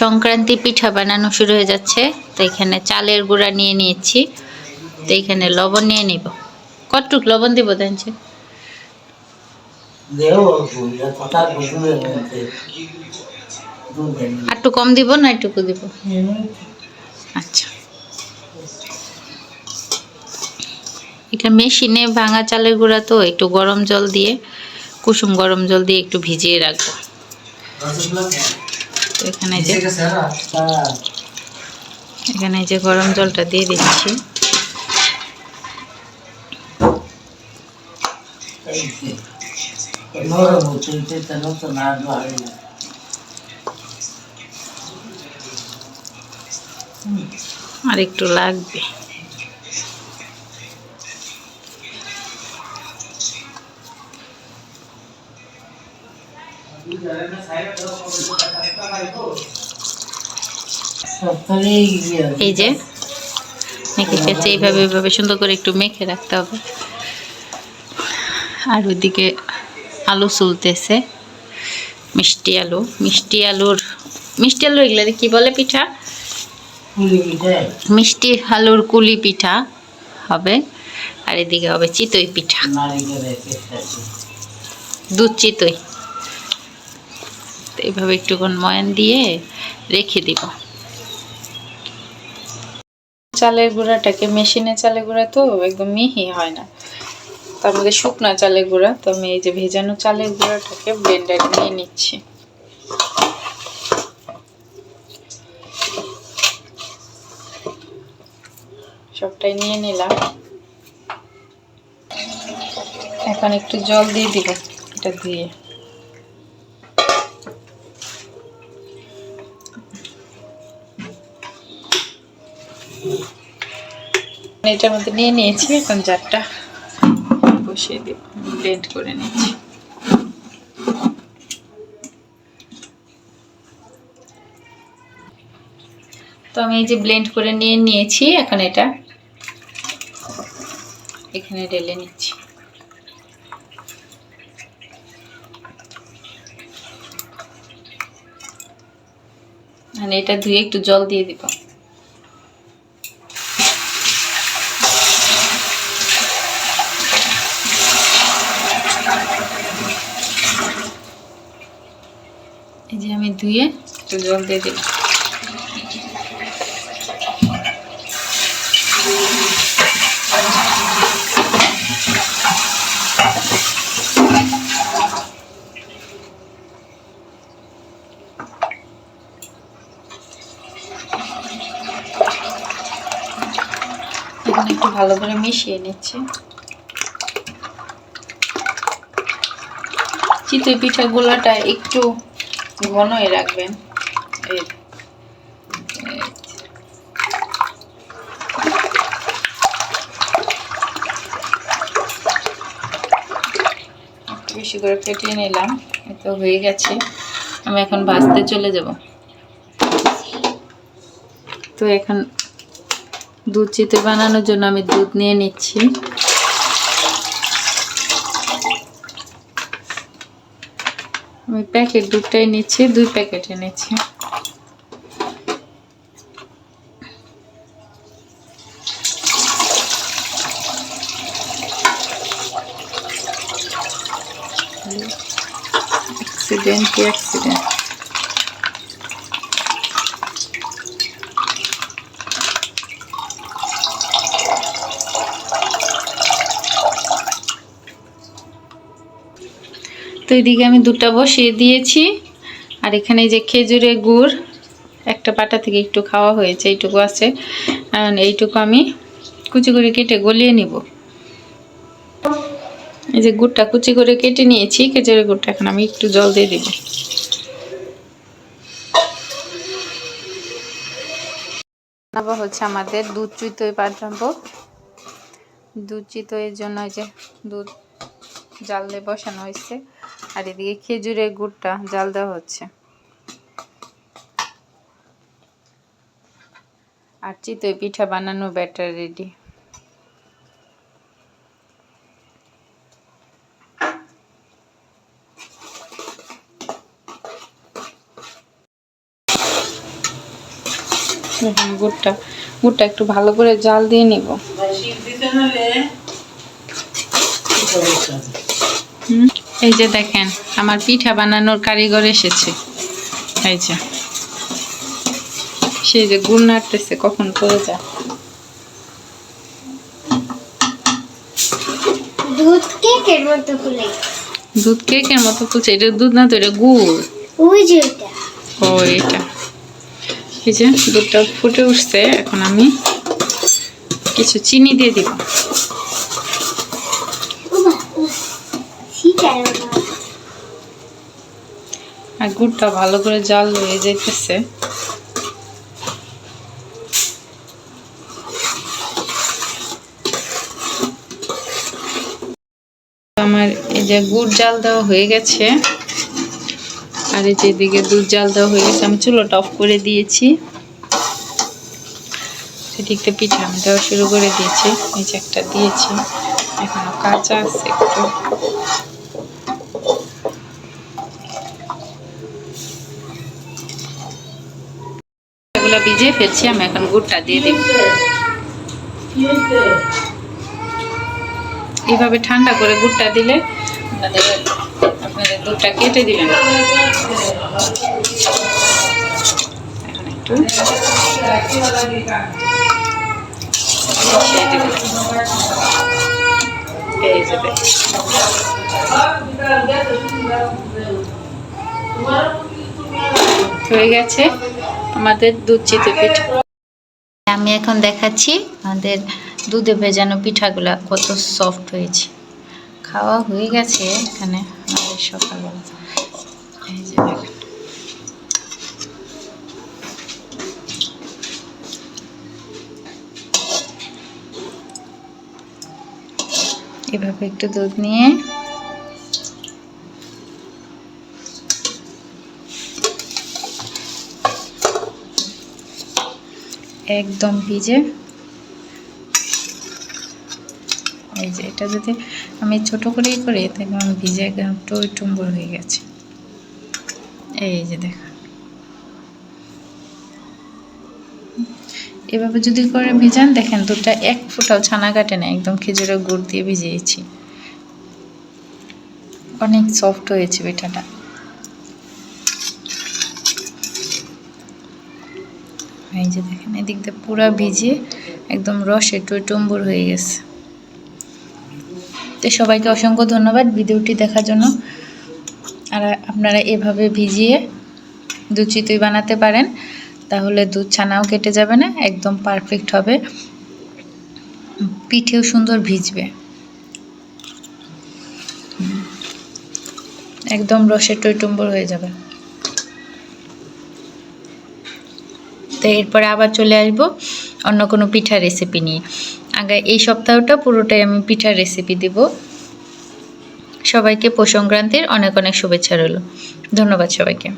সংক্রান্তি পিঠা বানানো শুরু হয়ে যাচ্ছে। তো এখানে চালের গুঁড়া নিয়ে নিয়েছি। তো এখানে লবণ নিয়ে নিব। কতটুক লবণ দিব আর একটু কম দিব না একটুকু দিব? আচ্ছা। এটা মেশিনে ভাঙা চালের গুঁড়া তো, একটু গরম জল দিয়ে, কুসুম গরম জল দিয়ে একটু ভিজিয়ে রাখব। এখানে যে এখানে যে গরম জলটা দিয়ে দিচ্ছি। আর একটু লাগবে। এই যে মেখে ফেলছে এইভাবে এইভাবে সুন্দর করে একটু মেখে রাখতে হবে। আর ওইদিকে আলু চুলতেছে মিষ্টি আলু মিষ্টি আলুর মিষ্টি আলু এগুলো কি বলে পিঠা? মিষ্টি আলুর কুলি পিঠা হবে আর এদিকে হবে চিতই পিঠা। দুধ চিতই। তো এইভাবে একটুক্ষণ ময়ান দিয়ে রেখে দিব। চালের গুঁড়াটাকে মেশিনে চালের গুঁড়া তো একদম মিহি হয় না। তার মধ্যে শুকনা চালের গুঁড়া, তো আমি এই যে ভেজানো চালের গুঁড়াটাকে ব্লেন্ডারে নিয়ে নিচ্ছি। সবটাই নিয়ে নিলাম। এখন একটু জল দিয়ে দিব, এটা দিয়ে। এটার মধ্যে নিয়ে নিয়েছি, এখন জারটা বসিয়ে দিব ব্লেন্ড করে নিচ্ছি। তো আমি এই যে ব্লেন্ড করে নিয়ে নিয়েছি, এখন এটা এখানে ঢেলে নিচ্ছি। মানে এটা ধুয়ে একটু জল দিয়ে দিব। এই যে আমি ধুয়ে একটু জল দিয়ে এখন একটু ভালো করে মিশিয়ে নিচ্ছি। চিতই পিঠা গোলাটা একটু ঘনই রাখবেন। এই। বেশি করে ফেটিয়ে নিলাম তো হয়ে গেছে। আমি এখন ভাজতে চলে যাব। তো এখন দুধ চিতে বানানোর জন্য আমি দুধ নিয়ে নিচ্ছি। প্যাকেট দুধটাই নিচ্ছি দুই প্যাকেট এনেছি অ্যাক্সিডেন্ট কি অ্যাক্সিডেন্ট তো এদিকে আমি দুধটা বসিয়ে দিয়েছি। আর এখানে যে খেজুরের গুড়, একটা পাটা থেকে একটু খাওয়া হয়েছে, এইটুকু আছে। আর এইটুকু আমি কুচি করে কেটে গলিয়ে নিব। এই যে গুড়টা কুচি করে কেটে নিয়েছি, খেজুরের গুড়টা এখন আমি একটু জল দিয়ে দিব। হচ্ছে আমাদের দুধ চিতই পাঠাবো দুধ চিতইয়ের জন্য এই যে দুধ জাল দিয়ে বসানো হয়েছে। আর এদিকে খেজুরের গুড়টা, জাল দেওয়া হচ্ছে। আর চিতই পিঠা বানানো ব্যাটার রেডি। গুড়টা গুড়টা একটু ভালো করে জাল দিয়ে নিব। হুম? এই যে দেখেন আমার পিঠা বানানোর কারিগর এসেছে। এই যে। সেই যে গুড় নাড়তেছে কখন করে যা। দুধ কেকের মতো ফুলে। দুধ কেকের মতো ফুলছে এটা দুধ না তো এটা গুড়। ওই যে ওটা ও এটা। এই যে দুধটা ফুটে উঠছে এখন আমি কিছু চিনি দিয়ে দিব ও বাবা সিটার মতো আর গুড়টা ভালো করে জাল হয়ে যাইতেছে। আমার এই যে গুড় জাল দেওয়া হয়ে গেছে। আর এই যে এদিকে দুধ জাল দেওয়া হয়ে গেছে, আমি চুলোটা অফ করে দিয়েছি। সেদিকতে পিঠা আমি দেওয়া শুরু করে দিয়েছি, এই যে একটা দিয়েছি। এখনও কাঁচা আছে একটু। এগুলো ভিজিয়ে ফেলছি, আমি এখন গুড়টা দিয়ে দিব এইভাবে ঠান্ডা করে গুড়টা দিলে আপনাদের আপনাদের দুধটা কেটে দেখুন। হয়ে গেছে। আমাদের দুধ চিতে পিঠা। আমি এখন দেখাচ্ছি আমাদের দুধে ভেজানো পিঠাগুলা কত সফট হয়েছে। খাওয়া হয়ে গেছে এখানে আমাদের সকালবেলা। এভাবে একটু দুধ নিয়ে একদম ভিজে। এই যে এটা যদি আমি ছোট করেই করি তাহলে আমার ভিজে টই টুম্বর হয়ে গেছে। এই যে দেখুন। এভাবে যদি করে ভিজান, দেখেন দুধটা এক ফোঁটাও ছানা কাটে না, একদম খেজুরের গুড় দিয়ে ভিজিয়েছি। অনেক সফট হয়েছে পিঠাটা এই যে দেখেন, এদিক দিয়ে পুরা ভিজে একদম রসে টইটম্বুর হয়ে গেছে। তো সবাইকে অসংখ্য ধন্যবাদ ভিডিওটি দেখার জন্য। আর আপনারা এভাবে ভিজিয়ে দুধ চিতই বানাতে পারেন, তাহলে দুধ ছানাও কেটে যাবে না, একদম পারফেক্ট হবে। পিঠেও সুন্দর ভিজবে। একদম রসে টইটম্বর হয়ে যাবে। তো এরপরে আবার চলে আসব অন্য কোনো পিঠা রেসিপি নিয়ে। আগে এই সপ্তাহটা পুরোটাই আমি পিঠার রেসিপি দেব। সবাইকে পৌষ সংক্রান্তির অনেক অনেক শুভেচ্ছা রইল। ধন্যবাদ সবাইকে।